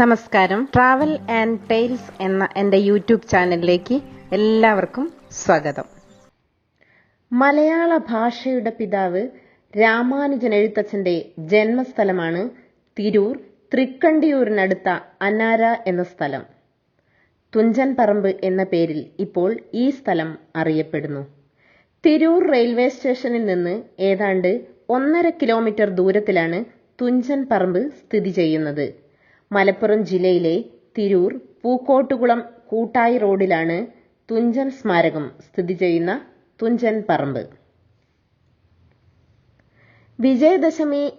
നമസ്കാരം. Travel and tales എന്ന എന്റെ യൂട്യൂബ് ചാനലിലേക്ക് എല്ലാവർക്കും സ്വാഗതം. മലയാള ഭാഷയുടെ പിതാവ് രാമാനുജൻ എഴുത്തച്ഛന്റെ ജന്മസ്ഥലമാണ് തിരൂർ തൃക്കണ്ടിയൂരിനടുത്ത അനാര എന്ന സ്ഥലം. തുഞ്ചൻ പറമ്പ് എന്ന പേരിൽ ഇപ്പോൾ ഈ സ്ഥലം അറിയപ്പെടുന്നു. തിരൂർ റെയിൽവേ സ്റ്റേഷനിൽ നിന്ന് ഏതാണ്ട് ഒന്നര കിലോമീറ്റർ ദൂരത്തിലാണ് തുഞ്ചൻ പറമ്പ് സ്ഥിതി ചെയ്യുന്നത്. മലപ്പുറം ജില്ലയിലെ തിരൂർ പൂക്കോട്ടുകുളം കൂട്ടായി റോഡിലാണ് തുഞ്ചൻ സ്മാരകം സ്ഥിതി ചെയ്യുന്ന തുഞ്ചൻ പറമ്പ്. വിജയദശമി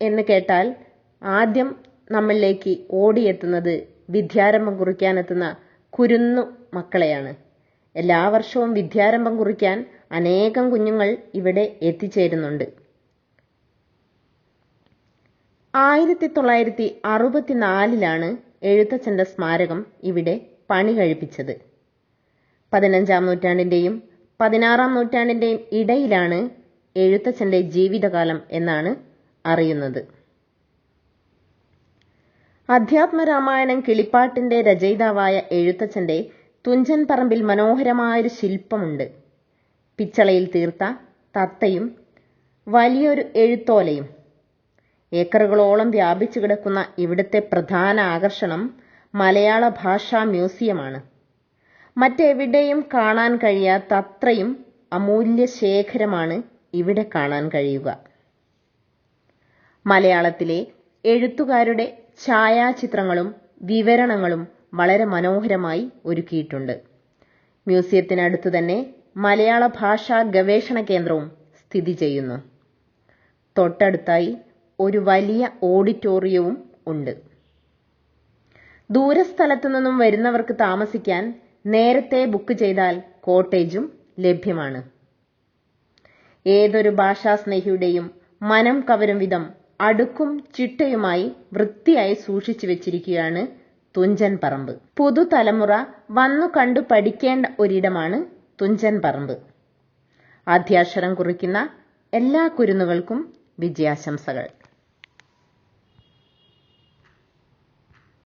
എന്ന് കേട്ടാൽ ആദ്യം നമ്മളിലേക്ക് ഓടിയെത്തുന്നത് വിദ്യാരംഭം കുറിക്കാനെത്തുന്ന കുരുന്നു മക്കളെയാണ്. എല്ലാ വർഷവും വിദ്യാരംഭം കുറിക്കാൻ അനേകം കുഞ്ഞുങ്ങൾ ഇവിടെ എത്തിച്ചേരുന്നുണ്ട്. ആയിരത്തി തൊള്ളായിരത്തി അറുപത്തിനാലിലാണ് എഴുത്തച്ഛന്റെ സ്മാരകം ഇവിടെ പണി കഴിപ്പിച്ചത് പതിനഞ്ചാം നൂറ്റാണ്ടിന്റെയും പതിനാറാം നൂറ്റാണ്ടിന്റെയും ഇടയിലാണ് എഴുത്തച്ഛന്റെ ജീവിതകാലം എന്നാണ് അറിയുന്നത്. അധ്യാത്മരാമായണം കിളിപ്പാട്ടിന്റെ രചയിതാവായ എഴുത്തച്ഛന്റെ തുഞ്ചൻ പറമ്പിൽ മനോഹരമായൊരു ശില്പമുണ്ട്. പിച്ചളയിൽ തീർത്ത തത്തയും വലിയൊരു എഴുത്തോലയും ഏക്കറുകളോളം വ്യാപിച്ചു കിടക്കുന്ന ഇവിടുത്തെ പ്രധാന ആകർഷണം മലയാള ഭാഷാ മ്യൂസിയമാണ്. മറ്റെവിടെയും കാണാൻ കഴിയാത്ത അത്രയും അമൂല്യ ശേഖരമാണ് ഇവിടെ കാണാൻ കഴിയുക. മലയാളത്തിലെ എഴുത്തുകാരുടെ ഛായാചിത്രങ്ങളും വിവരണങ്ങളും വളരെ മനോഹരമായി ഒരുക്കിയിട്ടുണ്ട്. മ്യൂസിയത്തിനടുത്ത് തന്നെ മലയാള ഭാഷാ ഗവേഷണ കേന്ദ്രവും സ്ഥിതി ചെയ്യുന്നു. തൊട്ടടുത്തായി ഒരു വലിയ ഓഡിറ്റോറിയവും ഉണ്ട്. ദൂരസ്ഥലത്തു നിന്നും വരുന്നവർക്ക് താമസിക്കാൻ നേരത്തെ ബുക്ക് ചെയ്താൽ കോട്ടേജും ലഭ്യമാണ്. ഏതൊരു ഭാഷാസ്നേഹിയുടെയും മനം കവരും വിധം അടുക്കും ചിട്ടയുമായി വൃത്തിയായി സൂക്ഷിച്ചു വെച്ചിരിക്കുകയാണ് തുഞ്ചൻ പറമ്പ്. പുതുതലമുറ വന്നു കണ്ടു പഠിക്കേണ്ട ഒരിടമാണ് തുഞ്ചൻ പറമ്പ്. ആദ്യാക്ഷരം കുറിക്കുന്ന എല്ലാ കുരുന്നുകൾക്കും വിജയാശംസകൾ.